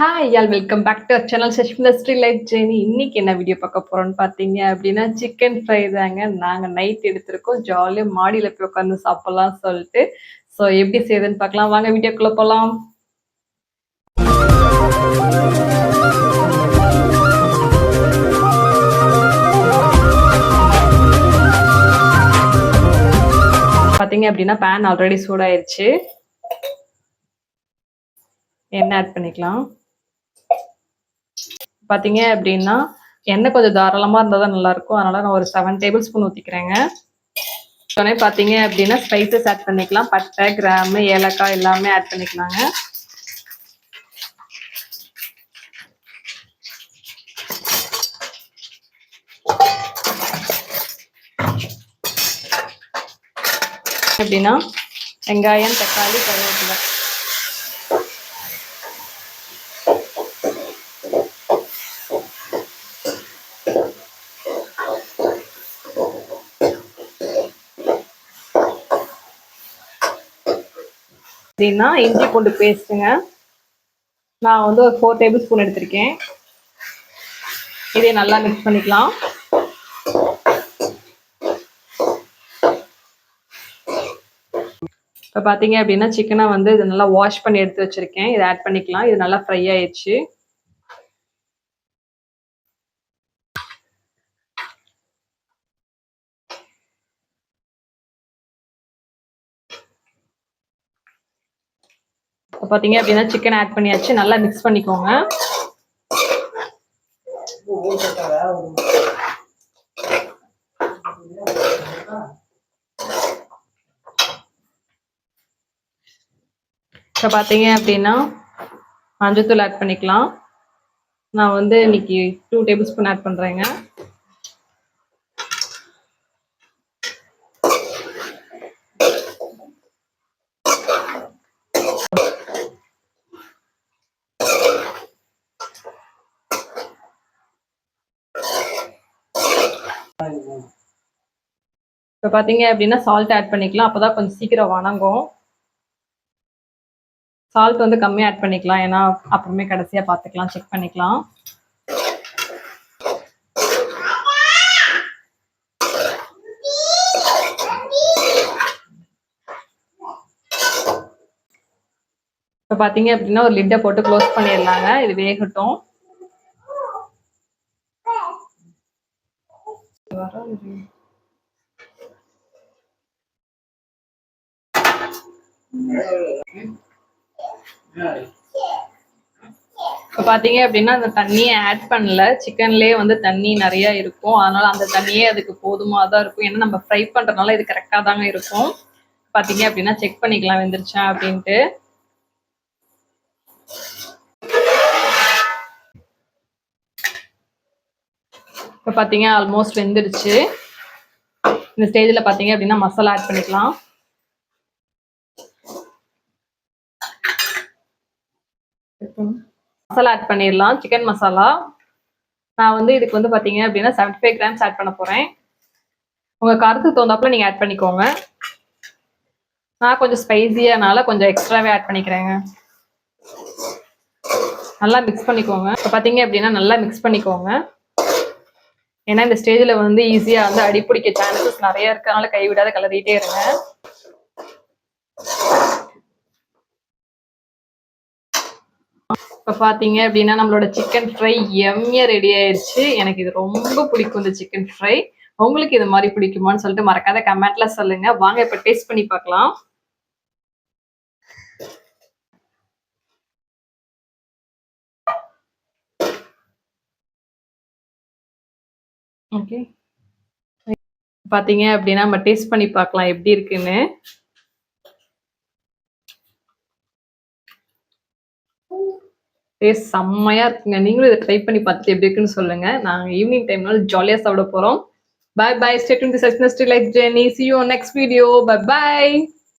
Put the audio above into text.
Hi y'all welcome back to channel Sashmitha Sri life journey இன்னைக்கு என்ன video பார்க்க போறோம்னு பார்த்தீங்க அப்படின்னா சிக்கன் ஃப்ரை தாங்க. நாங்கள் நைட் எடுத்திருக்கோம். ஜாலியாக மாடியில் போய் உட்காந்து சாப்பிடலாம் சொல்லிட்டு. ஸோ எப்படி செய்யுதுன்னு பார்க்கலாம். வாங்க வீடியோக்குள்ளே போகலாம் பார்த்தீங்க அப்படின்னா பேன் ஆல்ரெடி சூடாயிருச்சு. எண்ணெய் ஆட் பண்ணிக்கலாம்? பார்த்தீங்க அப்படின்னா எண்ணெய் கொஞ்சம் தாராளமாக இருந்தால் தான் நல்லாயிருக்கும். அதனால் நான் ஒரு செவன் டேபிள் ஸ்பூன் ஊற்றிக்கிறேங்க உடனே பார்த்தீங்க அப்படின்னா ஸ்பைசஸ் ஆட் பண்ணிக்கலாம். பட்டை கிராமு ஏலக்காய் எல்லாமே ஆட் பண்ணிக்கலாங்க. எப்படின்னா வெங்காயம் தக்காளி கருவேப்பிலை. அப்படின்னா இஞ்சி பூண்டு பேஸ்ட்டுங்க. நான் வந்து ஒரு ஃபோர் டேபிள் ஸ்பூன் எடுத்திருக்கேன். இதை நல்லா மிக்ஸ் பண்ணிக்கலாம். இப்போ பார்த்தீங்க அப்படின்னா சிக்கனை வந்து இது நல்லா வாஷ் பண்ணி எடுத்து வச்சுருக்கேன். இதை ஆட் பண்ணிக்கலாம். இது நல்லா ஃப்ரை ஆயிடுச்சு. பார்த்தீங்க அப்படின்னா சிக்கன் ஆட் பண்ணியாச்சு. நல்லா மிக்ஸ் பண்ணிக்கோங்க. இப்போ பார்த்தீங்க அப்படின்னா மஞ்சத்தூள் ஆட் பண்ணிக்கலாம். நான் வந்து இன்னைக்கு டூ டேபிள் ஸ்பூன் ஆட் பண்ணுறேங்க இப்போ பார்த்தீங்க அப்படின்னா சால்ட் ஆட் பண்ணிக்கலாம். அப்போ தான் கொஞ்சம் சீக்கிரம் வணங்கும். சால்ட் வந்து கம்மியாக ஆட் பண்ணிக்கலாம். ஏன்னா அப்புறமே கடைசியாக பார்த்துக்கலாம் செக் பண்ணிக்கலாம். இப்போ பார்த்தீங்க அப்படின்னா ஒரு லிட்டை போட்டு க்ளோஸ் பண்ணிடலாங்க. இது வேகட்டும். இப்போ பார்த்தீங்க அப்படின்னா அந்த தண்ணியை ஆட் பண்ணல. சிக்கன்லேயே வந்து தண்ணி நிறைய இருக்கும். அதனால அந்த தண்ணியே அதுக்கு போதுமாக தான் இருக்கும். ஏன்னா நம்ம ஃப்ரை பண்ணுறதுனால இது கரெக்டாக தாங்க இருக்கும். பார்த்தீங்க அப்படின்னா செக் பண்ணிக்கலாம் வெந்துருச்சா அப்படின்ட்டு. இப்போ பார்த்தீங்க ஆல்மோஸ்ட் வெந்துருச்சு இந்த ஸ்டேஜில் பார்த்தீங்க அப்படின்னா மசாலா ஆட் பண்ணிக்கலாம். மசாலா ஆட் பண்ணிடலாம் சிக்கன் மசாலா நான் வந்து இதுக்கு வந்து பார்த்தீங்க அப்படின்னா செவன்டி ஃபைவ் கிராம்ஸ் ஆட் பண்ண போகிறேன் உங்கள் கருத்துக்கு தகுந்தாப்பில் நீங்கள் ஆட் பண்ணிக்கோங்க. நான் கொஞ்சம் ஸ்பைஸியானால கொஞ்சம் எக்ஸ்ட்ராவே ஆட் பண்ணிக்கிறேங்க. நல்லா மிக்ஸ் பண்ணிக்கோங்க. இப்போ பார்த்தீங்க அப்படின்னா நல்லா மிக்ஸ் பண்ணிக்கோங்க. ஏன்னா இந்த ஸ்டேஜ்ல வந்து ஈஸியா வந்து அடிப்பிடிக்க சான்சஸ் நிறைய இருக்கனால கைவிடாத கலரிட்டே இருங்க. இப்போ பார்த்தீங்க அப்படின்னா நம்மளோட சிக்கன் ஃப்ரை எம்மியாக ரெடி ஆயிடுச்சு எனக்கு இது ரொம்ப பிடிக்கும் இந்த சிக்கன் ஃப்ரை உங்களுக்கு இது மாதிரி பிடிக்குமான்னு சொல்லிட்டு மறக்காத கமெண்ட்ல சொல்லுங்க. வாங்க இப்போ டேஸ்ட் பண்ணி பார்க்கலாம். ஓகே. பார்த்தீங்க அப்படின்னா நம்ம டேஸ்ட் பண்ணி பார்க்கலாம் எப்படி இருக்குன்னு. டேஸ்ட் செம்மையா இருக்குங்க. நீங்களும் இதை ட்ரை பண்ணி பார்த்துட்டு எப்படி இருக்குன்னு சொல்லுங்க. நாங்கள் ஈவினிங் டைம்னால ஜாலியாக சாப்பிட போகிறோம் bye bye stay tuned to சஸ்னஸ்டி life journey see you next video bye bye